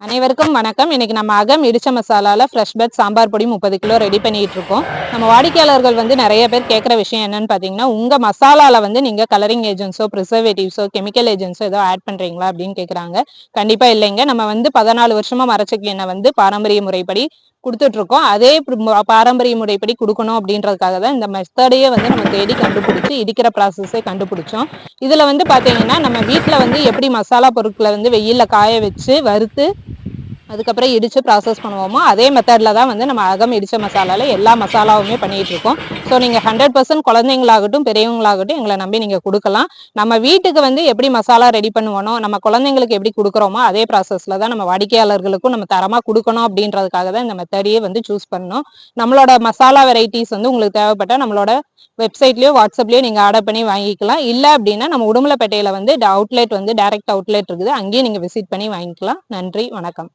அனைவருக்கும் வணக்கம். இன்னைக்கு நம்ம அகம் இடிச்ச மசாலாவில் ஃப்ரெஷ் பட் சாம்பார் பொடி முப்பது கிலோ ரெடி பண்ணிட்டு இருக்கோம். நம்ம வாடிக்கையாளர்கள் வந்து நிறைய பேர் கேட்குற விஷயம் என்னன்னு பார்த்தீங்கன்னா உங்கள் மசாலாவில் வந்து நீங்கள் கலரிங் ஏஜென்ட்ஸோ ப்ரிசர்வேட்டிவ்ஸோ கெமிக்கல் ஏஜென்ட்ஸோ ஏதோ ஆட் பண்ணுறீங்களா அப்படின்னு கேட்குறாங்க கண்டிப்பாக இல்லைங்க. நம்ம வந்து பதினாலு வருஷமாக மரச்செக்கு எண்ணெய் வந்து பாரம்பரிய முறைப்படி கொடுத்துட்டு இருக்கோம் அதே பாரம்பரிய முறைப்படி கொடுக்கணும் அப்படின்றதுக்காக தான் இந்த மெத்தடையே வந்து நம்ம தேடி கண்டுபிடிச்சி இடிக்கிற ப்ராசஸே கண்டுபிடிச்சோம். இதுல வந்து பாத்தீங்கன்னா நம்ம வீட்டில் வந்து எப்படி மசாலா பொருட்களை வந்து வெயில்ல காய வச்சு வறுத்து அதுக்கப்புறம் இடித்து ப்ராசஸ் பண்ணுவோமோ அதே மெத்தடில் தான் வந்து நம்ம அகம் இடித்த மசாலாவில் எல்லா மசாலாவுமே பண்ணிகிட்டு இருக்கோம். ஸோ நீங்கள் ஹண்ட்ரட் பர்சன்ட் குழந்தைங்களாகட்டும் பெரியவங்களாகட்டும் எங்களை நம்பி நீங்கள் கொடுக்கலாம். நம்ம வீட்டுக்கு வந்து எப்படி மசாலா ரெடி பண்ணுவோனோ நம்ம குழந்தைங்களுக்கு எப்படி கொடுக்குறோமோ அதே ப்ராசஸில் தான் நம்ம வாடிக்கையாளர்களுக்கும் நம்ம தரமாக கொடுக்கணும் அப்படின்றதுக்காக தான் இந்த மெத்தடியே வந்து சூஸ் பண்ணணும் நம்மளோட மசாலா வெரைட்டிஸ் வந்து உங்களுக்கு தேவைப்பட்டால் நம்மளோட வெப்சைட்லயோ வாட்ஸ்அப்லயோ நீங்க ஆர்டர் பண்ணி வாங்கிக்கலாம். இல்ல அப்படின்னா நம்ம உடுமலைப்பேட்டையில வந்து அவுட்லெட் வந்து டைரக்ட் அவுட்லெட் இருக்குது. அங்கேயும் நீங்க விசிட் பண்ணி வாங்கிக்கலாம். நன்றி வணக்கம்.